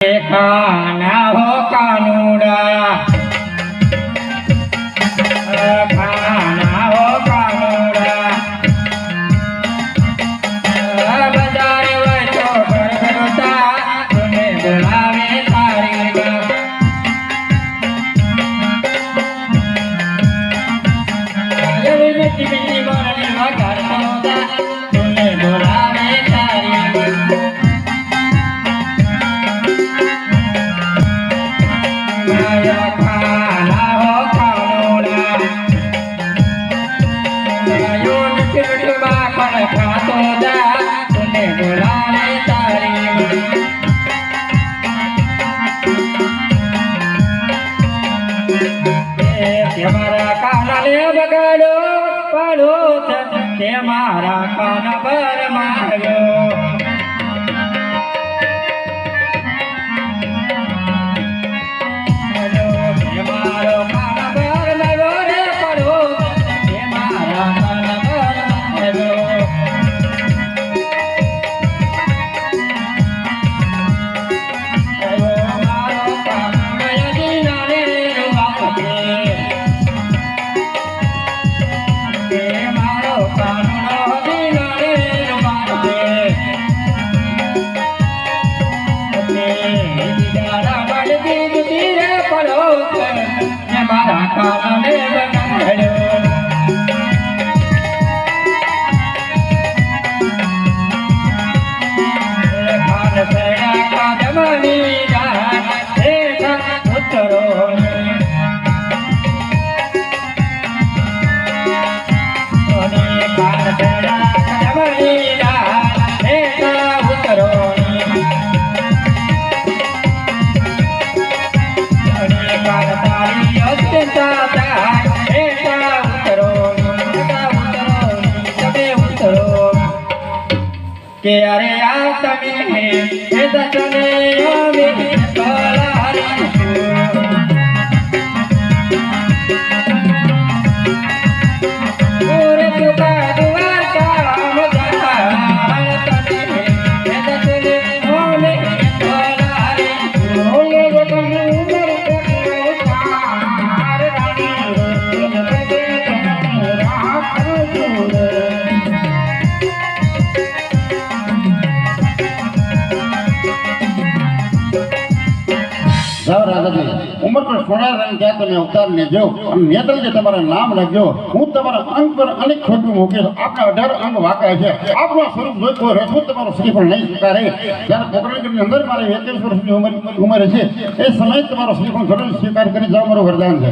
ખાના હો કાનુડા. ખાના હો કાનુડા. બજારે હોય તો ગરગરતા તુને બોલાવે તારી માં એવી મીઠી મીઠી બોલની વગાડ સોદા તે મારા કાનને બગાડો પાડો તે મારા કાના પર માર્યો. મારા કાનને બગાડ્યો કે અરે આ તમે હે દસને રાજાજી ઉંમર સોના રંગ ત્યાં તમે અવતાર લેજો અને તમારા નામ લખજો હું તમારા અંગ પર અનેક ખોટું મૂકીશ. આપણા અઢાર અંગ વાંકાય છે. આપણું સ્વરૂપ જોઈ કોઈ રસવું તમારું શ્રીફળ નહીં સ્વીકારે. જ્યારે કોકરણની અંદર મારે એકવીસ વર્ષની ઉંમર ઉંમર છે, એ સમયે તમારો શ્રીફળ જરૂર સ્વીકાર કરી જાઓ, મારું વરદાન છે.